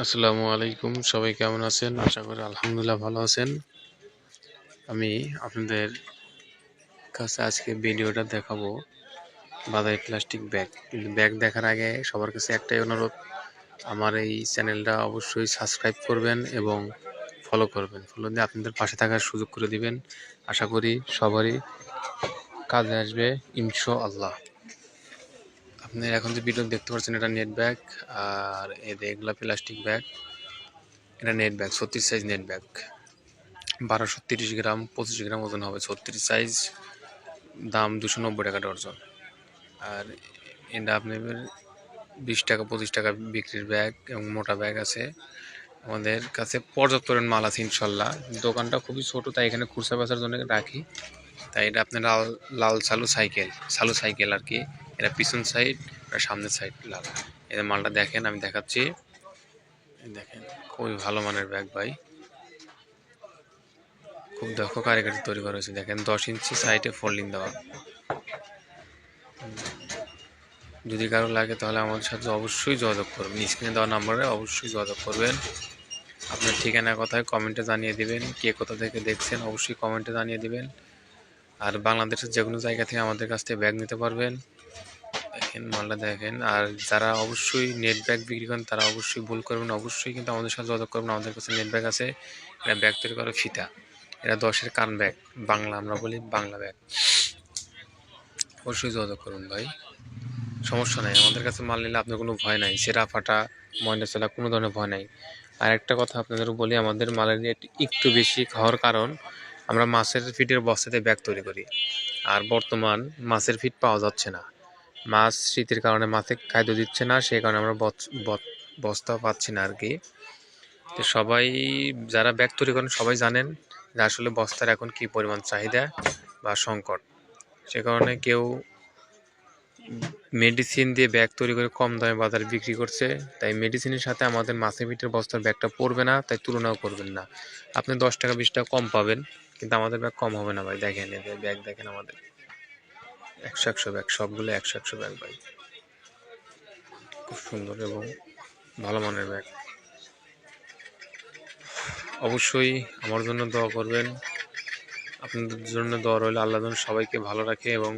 আসসালামু আলাইকুম। সবাই কেমন আছেন? আশা করি আলহামদুলিল্লাহ ভালো আছেন। আমি আপনাদের কাছে আজকে ভিডিওটা দেখাবো বাদাই প্লাস্টিক ব্যাগ। কিন্তু ব্যাগ দেখার আগে সবার কাছে একটাই অনুরোধ, আমার এই চ্যানেলটা অবশ্যই সাবস্ক্রাইব করবেন এবং ফলো করবেন। ফলো দিয়ে আপনাদের পাশে থাকার সুযোগ করে দিবেন। আশা করি সবারই কাজে আসবে ইনশো আল্লাহ আপনি এখন যে ভিডিও দেখতে পাচ্ছেন, এটা নেট ব্যাগ আর এগুলা প্লাস্টিক ব্যাগ এটা নেট ব্যাগ ছত্রিশ সাইজ নেট ব্যাগ বারোশো তিরিশ গ্রাম, পঁচিশ গ্রাম ওজন হবে ছত্রিশ সাইজ দাম দুশো নব্বই টাকা ডর্জন। আর এটা আপনি বিশ টাকা, পঁচিশ টাকা বিক্রির ব্যাগ এবং মোটা ব্যাগ আছে। আমাদের কাছে পর্যাপ্ত পরিমাণ মাল আছে ইনশাল্লাহ। দোকানটা খুবই ছোট, তাই এখানে খুচরা বেচার জন্য রাখি। তাই এটা আপনার লাল লাল সালু সাইকেল সালু সাইকেল আর কি। এটা পিছন সাইড আর সামনের সাইড লাল। এদের মালটা দেখেন, আমি দেখাচ্ছি। দেখেন, খুবই ভালো মানের ব্যাগ ভাই। খুব দক্ষ কারিগরি তৈরি করা হয়েছে। দেখেন, দশ ইঞ্চি সাইডে ফোল্ডিং দেওয়া। যদি কারও লাগে তাহলে আমাদের সাথে অবশ্যই যোগাযোগ করবেন। স্ক্রিনে দেওয়া নাম্বারে অবশ্যই যোগাযোগ করবেন। আপনার ঠিকানা কথায় কমেন্টে জানিয়ে দিবেন। কে কোথা থেকে দেখছেন, অবশ্যই কমেন্টে জানিয়ে দিবেন। আর বাংলাদেশের যে কোনো জায়গা থেকে আমাদের কাছ থেকে ব্যাগ নিতে পারবেন। দেখেন মালটা দেখেন। আর যারা অবশ্যই নেট ব্যাগ বিক্রি করেন, তারা অবশ্যই ভুল করবেন। অবশ্যই কিন্তু আমাদের সাথে যোগাযোগ করবেন। আমাদের কাছে নেট ব্যাগ আছে। এটা ব্যাগ তৈরি করা ফিতা। এটা দশের কান ব্যাগ বাংলা, আমরা বলি বাংলা ব্যাগ অবশ্যই যোগাযোগ করুন ভাই। সমস্যা নাই। আমাদের কাছে মাল নিলে আপনার কোনো ভয় নাই। সেরা ফাটা ময়লা চলা, কোনো ধরনের ভয় নাই। আর একটা কথা আপনাদের বলি, আমাদের মালের রেট একটু বেশি খাওয়ার কারণ আমরা মাছের ফিটের বস্তাতে ব্যাগ তৈরি করি। আর বর্তমান মাছের ফিট পাওয়া যাচ্ছে না। মাছ, শীতের কারণে মাছে খাদ্য দিচ্ছে না, সেই কারণে আমরা বস্তা পাচ্ছি না আর কি তো সবাই, যারা ব্যাগ তৈরি করেন, সবাই জানেন যে আসলে বস্তার এখন কি পরিমাণ চাহিদা বা সংকট। সে কারণে কেউ মেডিসিন দিয়ে ব্যাগ তৈরি করে কম দামে বাজারে বিক্রি করছে। তাই মেডিসিনের সাথে আমাদের মাছের পিঠের বস্তার ব্যাগটা পড়বে না, তাই তুলনাও করবেন না। আপনি দশ টাকা, বিশ টাকা কম পাবেন, কিন্তু আমাদের ব্যাগ কম হবে না ভাই। দেখেন এদের ব্যাগ দেখেন আমাদের। একশো একশো ব্যাগ, সবগুলো একশো একশো ব্যাগ ভাই। খুব সুন্দর এবং ভালো মানের ব্যাগ। অবশ্যই আমার জন্য দোয়া করবেন। আপনাদের জন্য দোয়া রইলে আল্লাহ যেন সবাইকে ভালো রাখে এবং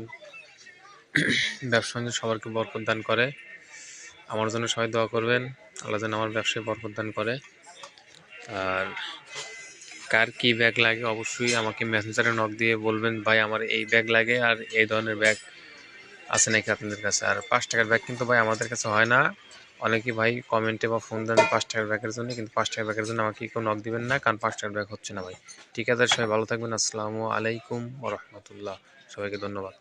ব্যবসা সবাইকে বরকত দান করে। আমার জন্য সবাই দোয়া করবেন, আল্লাহ যেন আমার ব্যবসায় বরকত দান করে। আর কার কি ব্যাগ লাগে, অবশ্যই আমাকে মেসেঞ্জারে নক দিয়ে বলবেন, ভাই, আমার এই ব্যাগ লাগে আর এই ধরনের ব্যাগ আছে নাকি আপনাদের কাছে? আর পাঁচ টাকার ব্যাগ কিন্তু ভাই আমাদের কাছে হয় না। অনেকে ভাই কমেন্টে বা ফোন দেন পাঁচ টাকার ব্যাগের জন্য, কিন্তু পাঁচ টাকার ব্যাগের জন্য আমাকে কেউ নক দিবেন না, কারণ পাঁচ টাকার ব্যাগ হচ্ছে না ভাই। ঠিক আছে, সবাই ভালো থাকবেন, আসসালামু আলাইকুম রহমতুল্লাহ। সবাইকে ধন্যবাদ।